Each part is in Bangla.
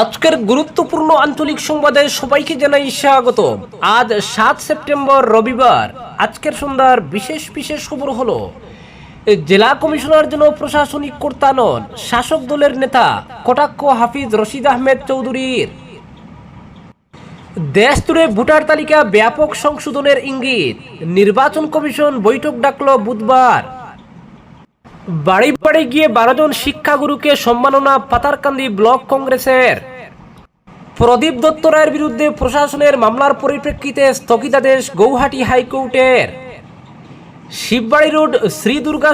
আজকের গুরুত্বপূর্ণ আঞ্চলিক সংবাদে সবাইকে জানাই স্বাগত আজ সাত সেপ্টেম্বর রবিবার, আজকের সন্ধ্যার বিশেষ বিশেষ খবর হলো, জেলা কমিশনার যেন প্রশাসনিক কর্তা নন, শাসক দলের নেতা কটাক্ষ হাফিজ রশিদ আহমেদ চৌধুরীর। দেশ জুড়ে ভোটার তালিকা ব্যাপক সংশোধনের ইঙ্গিত, নির্বাচন কমিশন বৈঠক ডাকল বুধবার। বাড়ি বাড়ি গিয়ে বারো জন শিক্ষাগুরুকে সম্মাননা পাতারকান্দি ব্লক কংগ্রেসের। প্রদীপ দত্ত রায়ের বিরুদ্ধে প্রশাসনের মামলার পরিপ্রেক্ষিতে স্থগিতাদেশ গৌহাটি হাইকোর্টের। শিববাড়ি রোড শ্রী দুর্গা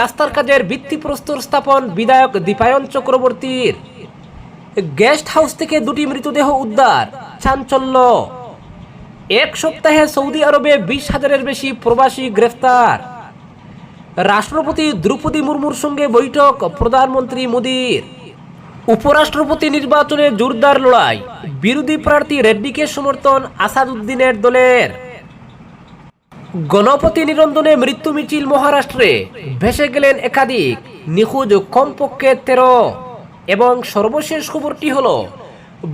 রাস্তার কাজের ভিত্তিপ্রস্তর স্থাপন বিধায়ক দীপায়ন চক্রবর্তীর। গেস্ট হাউস থেকে দুটি মৃতদেহ উদ্ধার, চাঞ্চল্য। এক সপ্তাহে সৌদি আরবে বিশ হাজারের বেশি প্রবাসী গ্রেফতার। রাষ্ট্রপতি দ্রৌপদী মুর্মুর সঙ্গে বৈঠক, প্রধানমন্ত্রী মোদীর। উপরাষ্ট্রপতি নির্বাচনে জোরদার লড়াই, বিরোধী প্রার্থী রেড্ডিকে সমর্থন আসাদুদ্দিনের দলের। গণপতি নিরঞ্জনে মৃত্যু মিছিল মহারাষ্ট্রে, ভেসে গেলেন একাধিক, নিখোঁজ কমপক্ষে তেরো। এবং সর্বশেষ খবরটি হল,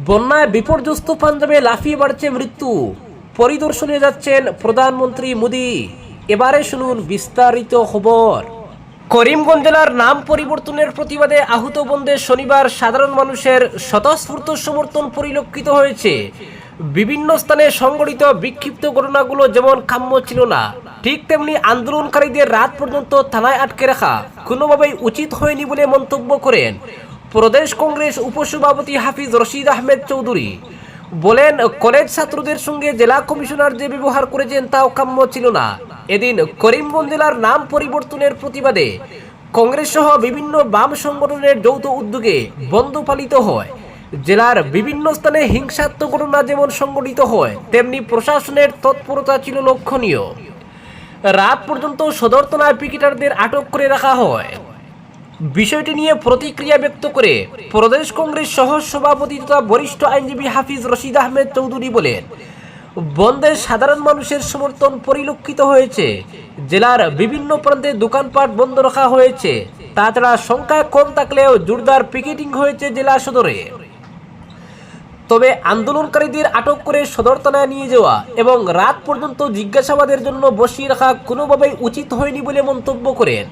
বন্যায় বিপর্যস্ত পাঞ্জাবে লাফিয়ে বাড়ছে মৃত্যু, পরিদর্শনে যাচ্ছেন প্রধানমন্ত্রী মোদী। এবারে শুনুন বিস্তারিত খবর। করিমগঞ্জ জেলার নাম পরিবর্তনের প্রতিবাদে আহত বন্ধে শনিবার সাধারণ মানুষের স্বতঃস্ফূর্ত সমর্থন পরিলক্ষিত হয়েছে। বিভিন্ন স্থানে সংগঠিত বিক্ষিপ্ত ঘটনাগুলো যেমন কাম্য ছিল না, ঠিক তেমনি আন্দোলনকারীদের রাত পর্যন্ত থানায় আটকে রাখা কোনোভাবেই উচিত হয়নি বলে মন্তব্য করেন প্রদেশ কংগ্রেস উপসভাপতি হাফিজ রশিদ আহমেদ চৌধুরী। বলেন, কলেজ ছাত্রদের সঙ্গে জেলা কমিশনার যে ব্যবহার করেছেন তাও কাম্য ছিল না। এদিন করিমগঞ্জ জেলার নাম পরিবর্তনের প্রতিবাদে কংগ্রেস সহ বিভিন্ন বাম সংগঠনের যৌথ উদ্যোগে বন্ধ পালিত হয়। জেলার বিভিন্ন স্থানে হিংসাত্মক ঘটনা যেমন সংগঠিত হয়, তেমনি প্রশাসনের তৎপরতা ছিল লক্ষণীয়। রাত পর্যন্ত সদর থানায় পিকেটারদের আটক করে রাখা হয়। বিষয়টি নিয়ে প্রতিক্রিয়া ব্যক্ত করে প্রদেশ কংগ্রেস সহ সভাপতি তথা বরিষ্ঠ আইনজীবী হাফিজ রশিদ আহমেদ চৌধুরী বলেন বন্ধে সাধারণ মানুষের সমর্থন পরিলক্ষিত হয়েছে। জেলার বিভিন্ন প্রান্তে দোকানপাট বন্ধ রাখা হয়েছে। তাছাড়া সংখ্যা কম থাকলেও জোরদার পিকেটিং হয়েছে জেলা সদরে। তবে আন্দোলনকারীদের আটক করে সদর থানায় নিয়ে যাওয়া এবং রাত পর্যন্ত জিজ্ঞাসাবাদের জন্য বসিয়ে রাখা কোনোভাবেই উচিত হয়নি বলে মন্তব্য করেন।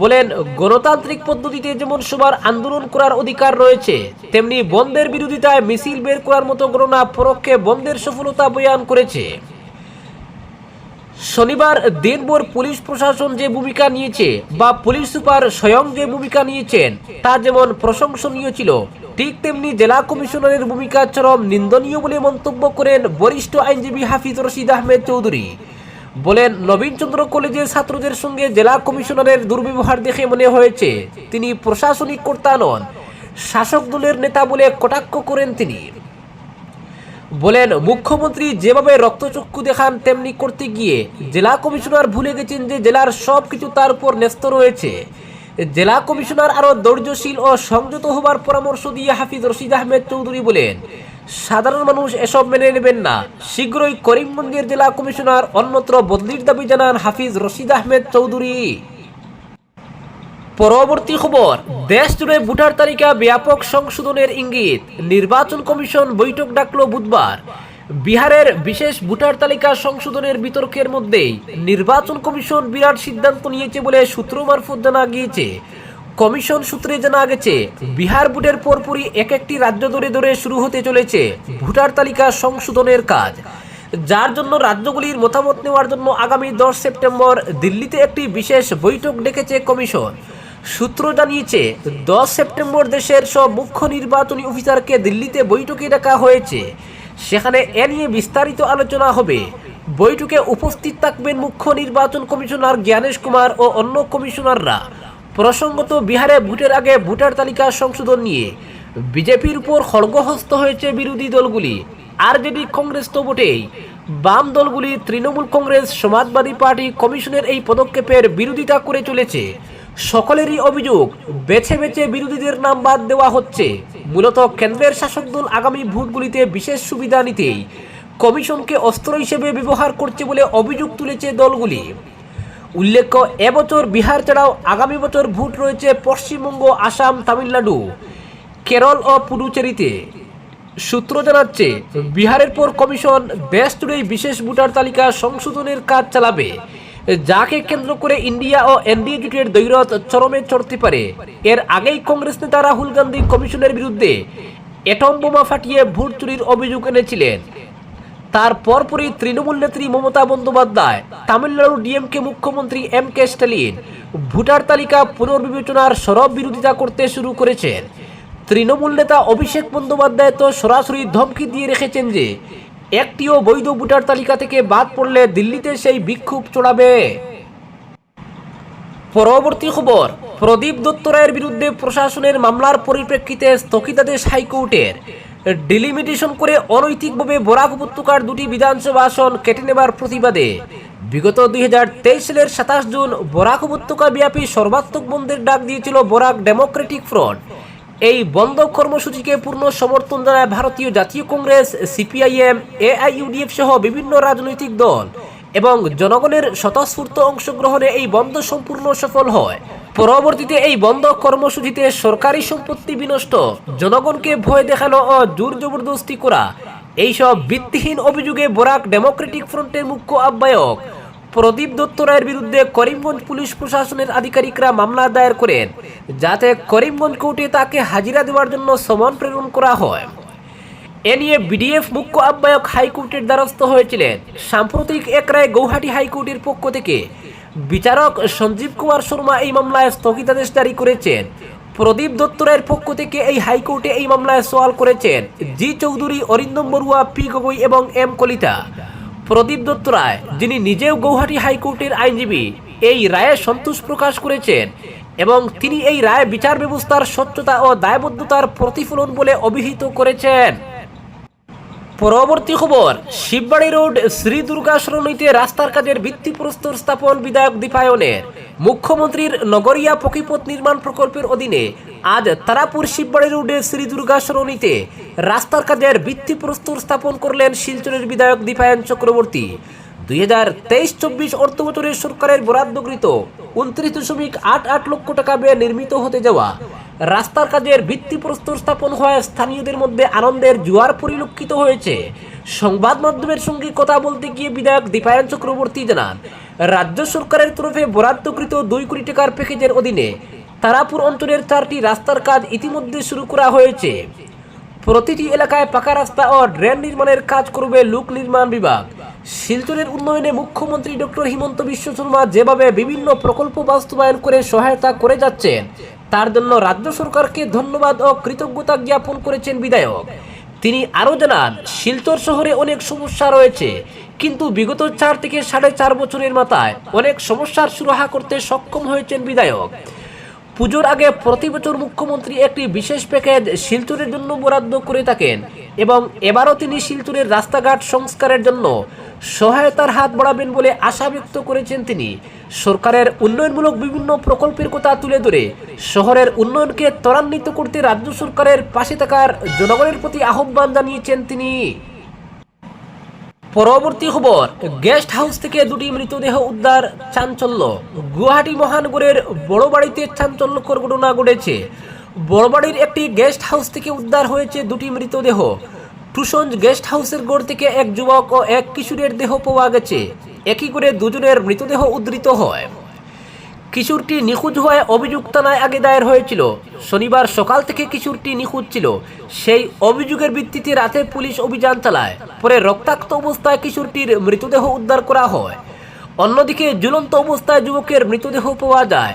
বলেন, গণতান্ত্রিক পদ্ধতিতে যেমন সবার আন্দোলন করার অধিকার রয়েছে, তেমনি বন্ধের বিরোধিতায় মিছিল বের করার মতো ঘটনা পরোক্ষে বন্ধের সফলতা বয়ান করেছে। শনিবার দিনভর পুলিশ প্রশাসন যে ভূমিকা নিয়েছে বা পুলিশ সুপার স্বয়ং যে ভূমিকা নিয়েছেন, তা যেমন প্রশংসনীয় ছিল, ঠিক তেমনি জেলা কমিশনারের ভূমিকা চরম নিন্দনীয় বলে মন্তব্য করেন বরিষ্ঠ আইনজীবী হাফিজ রশিদ আহমেদ চৌধুরী। বলেন, নবীনচন্দ্র কলেজের ছাত্রদের সঙ্গে জেলা কমিশনারের দুর্ব্যবহার দেখে মনে হয়েছে, তিনি প্রশাসনিক কর্তা নন, শাসক দলের নেতা বলে কটাক্ষ করেন তিনি। বলেন, মুখ্যমন্ত্রী যেভাবে রক্তচক্ষু দেখান, তেমনি করতে গিয়ে জেলা কমিশনার ভুলে গেছেন যে জেলার সব কিছু তার উপর ন্যস্ত রয়েছে। জেলা কমিশনার আরও ধৈর্যশীল ও সংযত হবার পরামর্শ দিয়ে হাফিজ রশিদ আহমেদ চৌধুরী বলেন সাধারণ মানুষ এসব মেনে নেবেন না। শীঘ্রই করিমগঞ্জের জেলা কমিশনার অন্যত্র বদলির দাবি জানান হাফিজ রশিদ আহমেদ চৌধুরী। পরবর্তী খবর, দেশ জুড়ে ভোটার তালিকা ব্যাপক সংশোধনের ইঙ্গিত। নির্বাচন কমিশন বৈঠক ডাকল বুধবার। বিহারের বিশেষ ভোটার তালিকা সংশোধনের বিতর্কের মধ্যেই নির্বাচন কমিশন বিরাট সিদ্ধান্ত নিয়েছে বলে সূত্র মারফত জানা গিয়েছে। কমিশন সূত্রে জানা গেছে, বিহার ভোটের পরপরই এক একটি রাজ্য ধরে ধরে শুরু হতে চলেছে ভোটার তালিকা সংশোধনের কাজ। যার জন্য রাজ্যগুলির মতামত নেওয়ার জন্য আগামী দশ সেপ্টেম্বর দিল্লিতে একটি বিশেষ বৈঠক ডেকেছে কমিশন। সূত্র জানিয়েছে, দশ সেপ্টেম্বর দেশের সব মুখ্য নির্বাচনী অফিসারকে দিল্লিতে বৈঠকে ডাকা হয়েছে। সেখানে এ নিয়ে বিস্তারিত আলোচনা হবে। বৈঠকে উপস্থিত থাকবেন মুখ্য নির্বাচন কমিশনার জ্ঞানেশ কুমার ও অন্য কমিশনাররা। প্রসঙ্গত বিহারে ভোটের আগে ভোটার তালিকা সংশোধন নিয়ে বিজেপির উপর খড়গহস্ত হয়েছে বিরোধী দলগুলি। আরজেডি কংগ্রেস তো বটেই। বাম দলগুলি তৃণমূল কংগ্রেস, সমাজবাদী পার্টি কমিশনের এই পদক্ষেপের বিরোধিতা করে চলেছে। সকলেরই অভিযোগ, বেছে বেছে বিরোধীদের নাম বাদ দেওয়া হচ্ছে। মূলত কেন্দ্রের শাসক দল আগামী ভোটগুলিতে বিশেষ সুবিধা নিতেই কমিশনকে অস্ত্র হিসেবে ব্যবহার করছে বলে অভিযোগ তুলেছে দলগুলি। উল্লেখ্য এবছর বিহার ছাড়াও আগামী বছর ভোট রয়েছে পশ্চিমবঙ্গ, আসাম, তামিলনাড়ু, কেরল ও পুডুচেরিতে। সূত্র জানাচ্ছে, বিহারের পর কমিশন দেশ জুড়েই বিশেষ ভোটার তালিকা সংশোধনের কাজ চালাবে, যাকে কেন্দ্র করে ইন্ডিয়া ও এনডিএ জোটের দৈরত চরমে চড়তে পারে। এর আগেই কংগ্রেস নেতা রাহুল গান্ধী কমিশনের বিরুদ্ধে এটম বোমা ফাটিয়ে ভোট চুরির অভিযোগ এনেছিলেন। তার পরপরই তৃণমূল নেত্রী মমতা বন্দ্যোপাধ্যায়, তামিলনাড়ু ডিএমকে মুখ্যমন্ত্রী এম কে স্টালিন ভোটার তালিকা পুনর্বিবেচনার সরব বিরোধিতা করতে শুরু করেছেন। তৃণমূল নেতা অভিষেক বন্দ্যোপাধ্যায় তো সরাসরি ধমকি দিয়ে রেখেছেন যে, একটিও বৈধ ভোটার তালিকা থেকে বাদ পড়লে দিল্লিতে সেই বিক্ষোভ চড়াবে। পরবর্তী খবর, প্রদীপ দত্ত রায়ের বিরুদ্ধে প্রশাসনের মামলার পরিপ্রেক্ষিতে স্থগিতাদেশ হাইকোর্টের। ডিলিমিটেশন করে অনৈতিকভাবে বরাক উপত্যকার দুটি বিধানসভা আসন কেটে নেবার প্রতিবাদে বিগত দুই সালের সাতাশ জুন বরাক উপত্যকা ব্যাপী সর্বাত্মক বন্ধের ডাক দিয়েছিল বরাক ডেমোক্রেটিক ফ্রন্ট। এই বন্ধ কর্মসূচিকে পূর্ণ সমর্থন জানায় ভারতীয় জাতীয় কংগ্রেস, সিপিআইএম এআইইউডিএফ সহ বিভিন্ন রাজনৈতিক দল এবং জনগণের স্বতঃস্ফূর্ত অংশগ্রহণে এই বন্ধ সম্পূর্ণ সফল হয়। পরবর্তীতে এই বন্ধ কর্মসূচিতে সরকারি সম্পত্তি বিনষ্ট। জনগণকে ভয় দেখানো ও জোর জবরদস্তি করা। এইসব ভিত্তিহীন অভিযোগে বরাক ডেমোক্রেটিক ফ্রন্টের মুখ্য আহ্বায়ক প্রদীপ দত্ত রায়ের বিরুদ্ধে করিমগঞ্জ পুলিশ প্রশাসনের আধিকারিকরা মামলা দায়ের করেন, যাতে করিমগঞ্জ কোর্টে তাকে হাজিরা দেওয়ার জন্য সমন প্রেরণ করা হয়। এ নিয়ে বিডিএফ মুখ্য আহ্বায়ক হাইকোর্টের দ্বারস্থ হয়েছিলেন। সাম্প্রতিক এক রায় গৌহাটি হাইকোর্টের পক্ষ থেকে বিচারক সঞ্জীব কুমার শর্মা এই মামলায় স্থগিতাদেশ জারি করেছেন। প্রদীপ দত্ত রায়ের পক্ষ থেকে এই হাইকোর্টে এই মামলায় সওয়াল করেছেন জি চৌধুরী, অরিন্দম বড়ুয়া, পি গগৈ এবং এম কলিতা। প্রদীপ দত্ত রায় যিনি নিজেও গৌহাটি হাইকোর্টের আইনজীবী, এই রায়ে সন্তোষ প্রকাশ করেছেন এবং তিনি এই রায় বিচার ব্যবস্থার স্বচ্ছতা ও দায়বদ্ধতার প্রতিফলন বলে অভিহিত করেছেন। পরবর্তী খবর, শিববাড়ি রোড, শ্রী দুর্গা সরণিতে রাস্তার কাজের ভিত্তিপ্রস্তর স্থাপন বিধায়ক দীপায়নের। মুখ্যমন্ত্রীর নগরিয়া পকিপথ নির্মাণ প্রকল্পের অধীনে আজ তারাপুর শিববাড়ি রোডে শ্রী দুর্গা সরণিতে রাস্তার কাজের ভিত্তিপ্রস্তর স্থাপন করলেন শিলচরের বিধায়ক দীপায়ন চক্রবর্তী। দুই তেইশ চব্বিশ অর্থ সরকারের বরাদ্দকৃত উনত্রিশ দশমিক আট আট লক্ষ টাকা ব্যয়ে নির্মিত হতে যাওয়া। রাস্তার কাজের স্থাপন স্থানীয়দের মধ্যে আনন্দের জোয়ার পরিলক্ষিত হয়েছে। সংবাদ মাধ্যমের সঙ্গে কথা বলতে গিয়ে বিধায়ক দীপায়ন চক্রবর্তী জানান, রাজ্য সরকারের তরফে বরাদ্দকৃত দুই কোটি টাকার প্যাকেজের অধীনে তারাপুর অঞ্চলের চারটি রাস্তার কাজ ইতিমধ্যে শুরু করা হয়েছে। প্রতিটি এলাকায় পাকা রাস্তা ও ড্রেন নির্মাণের কাজ করবে লোক নির্মাণ বিভাগ। শিলচরের উন্নয়নে মুখ্যমন্ত্রী ডক্টর হিমন্ত বিশ্ব শর্মা যেভাবে বিভিন্ন প্রকল্প বাস্তবায়ন করে সহায়তা করে যাচ্ছেন, তার জন্য রাজ্য সরকারকে ধন্যবাদ ও কৃতজ্ঞতা জ্ঞাপন করেছেন বিধায়ক। তিনি আরও জানান, শিলচর শহরে অনেক সমস্যা রয়েছে, কিন্তু বিগত চার থেকে সাড়ে চার বছরের মাথায় অনেক সমস্যার সুরাহা করতে সক্ষম হয়েছেন বিধায়ক। পুজোর আগে প্রতি বছর মুখ্যমন্ত্রী একটি বিশেষ প্যাকেজ শিলচরের জন্য বরাদ্দ করে থাকেন। এবং এবারও তিনি শিলচরের রাস্তাঘাট সংস্কারের জন্য সহায়তার হাত বাড়াবেন বলে আশা ব্যক্ত করেছেন তিনি। সরকারের উন্নয়নমূলক বিভিন্ন প্রকল্পের কথা তুলে ধরে শহরের উন্নয়নকে ত্বরান্বিত করতে রাজ্য সরকারের পাশে থাকার জনগণের প্রতি আহ্বান জানিয়েছেন তিনি। পরবর্তী খবর, গেস্ট হাউস থেকে দুটি মৃতদেহ উদ্ধার চাঞ্চল্য। গুয়াহাটি মহানগরের বড় বাড়িতে চাঞ্চল্যকর ঘটনা ঘটেছে। বড়বাড়ির একটি গেস্ট হাউস থেকে উদ্ধার হয়েছে দুটি মৃতদেহ। টুসঞ্জ গেস্ট হাউসের গড় থেকে এক যুবক ও এক কিশোরের দেহ পাওয়া গেছে। একই করে দুজনের মৃতদেহ উদ্ধৃত হয়। কিশোরটি নিখোঁজ হওয়ায় অভিযোগ থানায় আগে দায়ের হয়েছিল। শনিবার সকাল থেকে কিশোরটি নিখোঁজ ছিল। সেই অভিযোগের ভিত্তিতে রাতে পুলিশ অভিযান চালায়। পরে রক্তাক্ত অবস্থায় কিশোরটির মৃতদেহ উদ্ধার করা হয়। অন্যদিকে ঝুলন্ত অবস্থায় যুবকের মৃতদেহ পাওয়া যায়।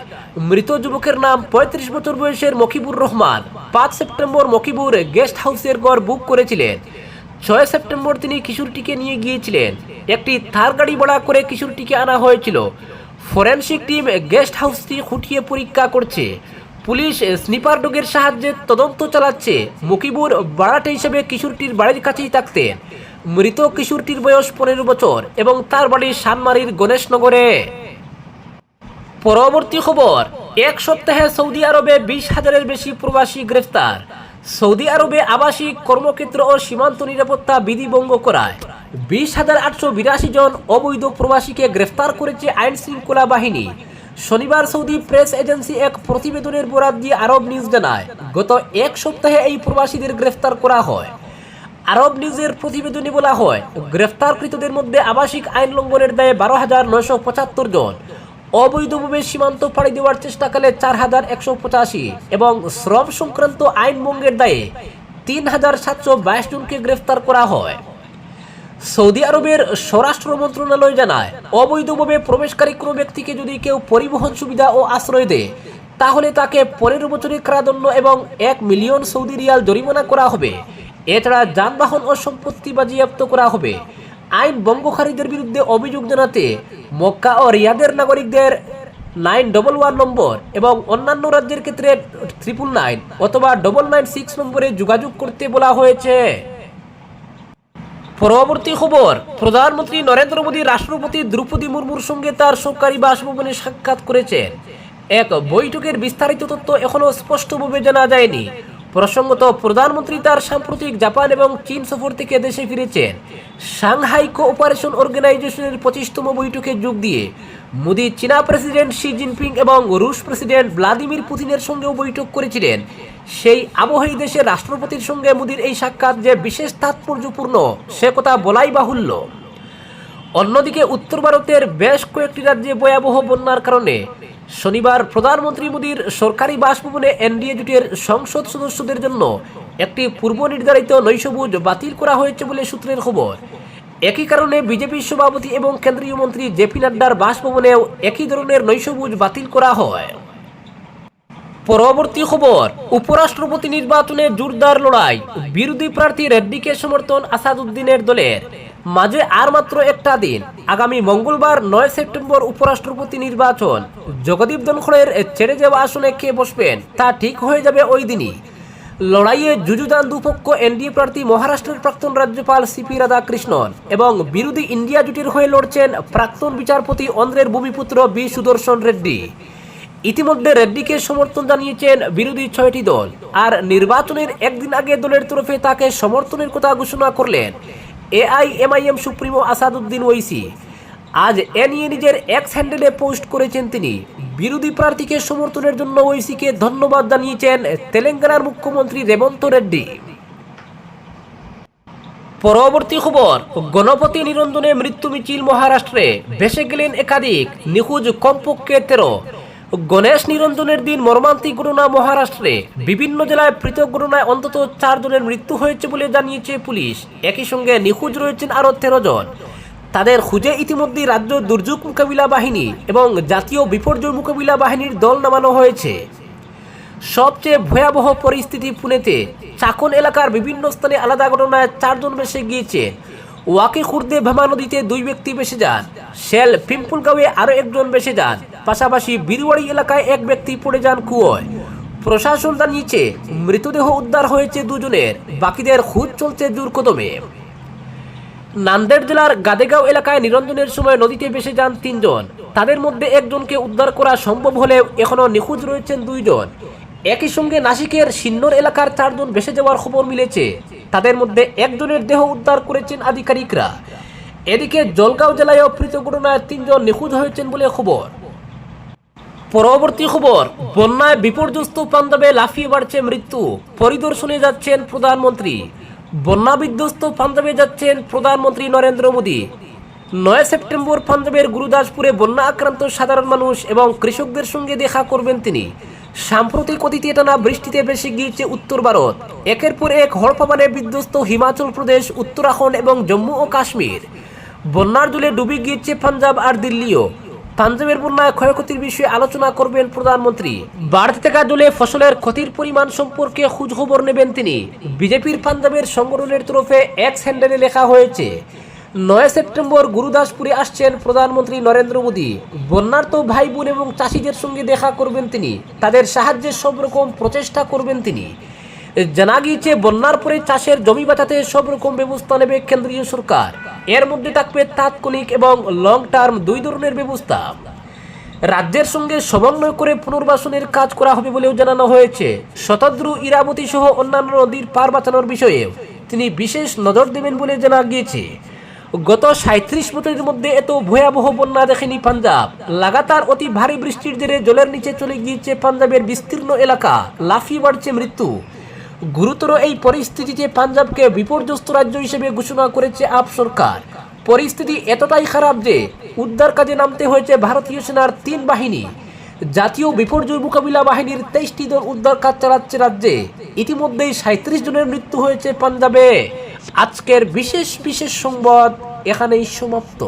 মৃত যুবকের নাম পঁয়ত্রিশ বছর বয়সের মকিবুর রহমান। পাঁচ সেপ্টেম্বর মকিবুর গেস্ট হাউসের ঘর বুক করেছিলেন। ছয় সেপ্টেম্বর তিনি কিশোরটিকে নিয়ে গিয়েছিলেন। একটি থার গাড়ি ভাড়া করে কিশোরটিকে আনা হয়েছিল। ফরেনসিক টিম গেস্ট হাউসটি খুঁটিয়ে পরীক্ষা করছে। পুলিশ স্নিপার ডগের সাহায্যে তদন্ত চালাচ্ছে। মুকিবুর বাড়াটে হিসেবে কিশোরটির বাড়ির কাছেই থাকতেন। মৃত কিশোরটির বয়স পনেরো বছর এবং তার বাড়ি সানমারির গণেশনগরে পরবর্তী খবর, এক সপ্তাহে সৌদি আরবে বিশ হাজারের বেশি প্রবাসী গ্রেফতার। সৌদি আরবে আবাসিক কর্মক্ষেত্র ও সীমান্ত নিরাপত্তা বিধি ভঙ্গ করায়। বিশ হাজার আটশো বিরাশি জন অবৈধ প্রবাসীকে গ্রেফতার করেছে আইন শৃঙ্খলা বাহিনী। শনিবার সৌদি প্রেস এজেন্সি এক প্রতিবেদনের বরাত দিয়ে আরব নিউজ জানায়, গত এক সপ্তাহে এই প্রবাসীদের গ্রেফতার করা হয়। আরব নিউজের প্রতিবেদনে বলা হয়, গ্রেফতারকৃতদের মধ্যে আবাসিক আইন লঙ্ঘনের দায়ে বারো হাজার নয়শো পঁচাত্তর জন। অবৈধভাবে সীমান্ত পাড়ি দেওয়ার চেষ্টাকালে চার হাজার একশো পঁচাশি এবং শ্রম সংক্রান্ত আইন ভঙ্গের দায়ে তিন হাজার সাতশো বাইশ জনকে গ্রেফতার করা হয়। সৌদি আরবের স্বরাষ্ট্র মন্ত্রণালয় জানায়, অবৈধভাবে প্রবেশকারী কোনো ব্যক্তিকে যদি কেউ পরিবহন সুবিধা ও আশ্রয় দেয়, তাহলে তাকে পনেরো বছরের কারাদণ্ড এবং এক মিলিয়ন সৌদি রিয়াল জরিমানা করা হবে। এছাড়া যানবাহন ও সম্পত্তি বাজেয়াপ্ত করা হবে। আইন বঙ্গকারীদের বিরুদ্ধে অভিযোগ জানাতে মক্কা ও রিয়াদের নাগরিকদের নাইন ডবল ওয়ান নম্বর এবং অন্যান্য রাজ্যের ক্ষেত্রে ট্রিপল নাইন অথবা ডবল নাইন সিক্স নম্বরে যোগাযোগ করতে বলা হয়েছে। পরবর্তী খবর, প্রধানমন্ত্রী নরেন্দ্র মোদী রাষ্ট্রপতি দ্রৌপদী মুর্মুর সঙ্গে তার সরকারি বাসভবনে সাক্ষাৎ করেছেন। এক বৈঠকের বিস্তারিত তথ্য এখনও স্পষ্টভাবে জানা যায়নি। প্রসঙ্গত, প্রধানমন্ত্রী তার সাম্প্রতিক জাপান এবং চীন সফর থেকে দেশে ফিরেছেন। সাংহাই কোঅপারেশন অর্গানাইজেশনের পঁচিশতম বৈঠকে যোগ দিয়ে মোদী চীনা প্রেসিডেন্ট শি জিনপিং এবং রুশ প্রেসিডেন্ট ভ্লাদিমির পুতিনের সঙ্গেও বৈঠক করেছিলেন। সেই আবহেই দেশের রাষ্ট্রপতির সঙ্গে মোদীর এই সাক্ষাৎ যে বিশেষ তাৎপর্যপূর্ণ, সে কথা বলাই বাহুল্য। অন্যদিকে, উত্তর ভারতের বেশ কয়েকটি রাজ্যে ভয়াবহ বন্যার কারণে শনিবার প্রধানমন্ত্রী মোদীর সরকারি বাসভবনে এনডিএ জোটের সংসদ সদস্যদের জন্য একটি পূর্ব নির্ধারিত নৈশভোজ বাতিল করা হয়েছে বলে সূত্রের খবর। একই কারণে বিজেপি সভাপতি এবং কেন্দ্রীয় মন্ত্রী জেপি নাড্ডার বাসভবনেও একই ধরনের নৈশভোজ বাতিল করা হয়। পরবর্তী খবর, উপরাষ্ট্রপতি নির্বাচনে জোরদার লড়াই। বিরোধী প্রার্থী রেড্ডিকে সমর্থন আসাদুদ্দিনের দলের। মাঝে আর মাত্র একটা দিন, আগামী মঙ্গলবার নয় সেপ্টেম্বর উপরাষ্ট্রপতি নির্বাচন। জগদীপ ধনখড়ের ছেড়ে যাওয়া আসনে কে বসবেন, তা ঠিক হয়ে যাবে ওই দিনই। লড়াইয়ে যুযুদান দুপক্ষ এনডিএ প্রার্থী মহারাষ্ট্রের প্রাক্তন রাজ্যপাল সিপি রাধাকৃষ্ণন এবং বিরোধী ইন্ডিয়া জুটির হয়ে লড়ছেন প্রাক্তন বিচারপতি অন্ধ্রের ভূমিপুত্র বি সুদর্শন রেড্ডি। ইতিমধ্যে রেড্ডিকে সমর্থন জানিয়েছেন বিরোধী ছয়টি দল, আর নির্বাচনের একদিন আগে দলের তরফে তাকে সমর্থনের কথা ঘোষণা করলেন এআইএমআইএম সুপ্রিমো আসাদুদ্দিন ওইসি। আজ এ নিয়ে নিজের এক্স হ্যান্ডেলে পোস্ট করেছেন তিনি। বিরোধী প্রার্থীকে সমর্থনের জন্য ওইসিকে ধন্যবাদ জানিয়েছেন তেলেঙ্গানার মুখ্যমন্ত্রী রেবন্ত রেড্ডি। পরবর্তী খবর, গণপতি নিরঞ্জনে মৃত্যু মিছিল মহারাষ্ট্রে। ভেসে গেলেন একাধিক, নিখোঁজ কমপক্ষে তেরো। গণেশ নিরঞ্জনের দিন মর্মান্তিক ঘটনা মহারাষ্ট্রে। বিভিন্ন জেলায় পৃথক ঘটনায় অন্তত চারজনের মৃত্যু হয়েছে বলে জানিয়েছে পুলিশ। একই সঙ্গে নিখোঁজ রয়েছেন আরও তেরো জন। তাদের খুঁজে ইতিমধ্যেই রাজ্য দুর্যোগ মোকাবিলা বাহিনী এবং জাতীয় বিপর্যয় মোকাবিলা বাহিনীর দল নামানো হয়েছে। সবচেয়ে ভয়াবহ পরিস্থিতি পুনেতে। চাকন এলাকার বিভিন্ন স্থানে আলাদা ঘটনায় চারজন বেসে গিয়েছে। ওয়াকে খুর্দে ভেমা নদীতে দুই ব্যক্তি বেসে যান। শেল পিম্পুলগাঁওয়ে আরও একজন বেসে যান। পাশাপাশি বীরওয়াড়ি এলাকায় এক ব্যক্তি পড়ে যান কুয়োয়। প্রশাসন জানিয়েছে, মৃতদেহ উদ্ধার হয়েছে দুজনের, বাকিদের খুঁজ চলছে জোর কদমে নান্দেড জেলার গাদেগাঁও এলাকায় নিরঞ্জনের সময় নদীতে ভেসে যান তিনজন। তাদের মধ্যে একজনকে উদ্ধার করা সম্ভব হলেও এখনও নিখোঁজ রয়েছেন দুইজন। একই সঙ্গে নাসিকের সিন্নর এলাকার চারজন ভেসে যাওয়ার খবর মিলেছে। তাদের মধ্যে একজনের দেহ উদ্ধার করেছেন আধিকারিকরা। এদিকে জলগাঁও জেলায়ও পৃথক ঘটনায় তিনজন নিখোঁজ হয়েছেন বলে খবর। পরবর্তী খবর, বন্যায় বিপর্যস্ত পাঞ্জাবে লাফিয়ে বাড়ছে মৃত্যু। পরিদর্শনে যাচ্ছেন প্রধানমন্ত্রী। বন্যা বিধ্বস্ত পাঞ্জাবে যাচ্ছেন প্রধানমন্ত্রী নরেন্দ্র মোদী। নয় সেপ্টেম্বর পাঞ্জাবের গুরুদাসপুরে বন্যা আক্রান্ত সাধারণ মানুষ এবং কৃষকদের সঙ্গে দেখা করবেন তিনি। সাম্প্রতিক অতীতে টানা বৃষ্টিতে বেশি গিয়েছে উত্তর ভারত। একের পর এক হড়পাবানে বিধ্বস্ত হিমাচল প্রদেশ, উত্তরাখণ্ড এবং জম্মু ও কাশ্মীর। বন্যার জলে ডুবে গিয়েছে পাঞ্জাব আর দিল্লিও। পাঞ্জাবের বন্যায় ক্ষয়ক্ষতির বিষয়ে আলোচনা করবেন প্রধানমন্ত্রী। বাড়তে থাকা জলে ফসলের ক্ষতির পরিমাণ সম্পর্কে খোঁজখবর নেবেন তিনি। বিজেপির পাঞ্জাবের সংগঠনের তরফে এক্স হ্যান্ডেলে লেখা হয়েছে, নয় সেপ্টেম্বর গুরুদাসপুরে আসছেন প্রধানমন্ত্রী নরেন্দ্র মোদী। বন্যার্ত ভাই বোন এবং চাষিদের সঙ্গে দেখা করবেন তিনি। তাদের সাহায্যে সব রকম প্রচেষ্টা করবেন তিনি। জানা গিয়েছে, বন্যার পরে চাষের জমি বাঁচাতে সব রকম ব্যবস্থা নেবে কেন্দ্রীয় সরকার। এর মধ্যে থাকবে তাৎক্ষণিক এবং লং টার্ম দুই ধরনের ব্যবস্থা। রাজ্যের সঙ্গে সমন্বয় করে পুনর্বাসনের কাজ করা হবে বলেও জানানো হয়েছে। শতদ্রু ইরাবতী সহ অন্যান্য নদীর পার বাঁচানোর বিষয়ে তিনি বিশেষ নজর দেবেন বলে জানা গিয়েছে। গত সাঁত্রিশ বছরের মধ্যে এত ভয়াবহ বন্যা দেখেনি পাঞ্জাব। লাগাতার অতি ভারী বৃষ্টির জেরে জলের নিচে চলে গিয়েছে পাঞ্জাবের বিস্তীর্ণ এলাকা। লাফিয়ে বাড়ছে মৃত্যু। গুরুতর এই পরিস্থিতিতে পাঞ্জাবকে বিপর্যস্ত রাজ্য হিসেবে ঘোষণা করেছে আপ সরকার। পরিস্থিতি এতটাই খারাপ যে উদ্ধার কাজে নামতে হয়েছে ভারতীয় সেনার তিন বাহিনী। জাতীয় বিপর্যয় মোকাবিলা বাহিনীর তেইশটি দল উদ্ধার কাজ চালাচ্ছে রাজ্যে। ইতিমধ্যেই সাঁত্রিশ জনের মৃত্যু হয়েছে পাঞ্জাবে। আজকের বিশেষ বিশেষ সংবাদ এখানেই সমাপ্ত।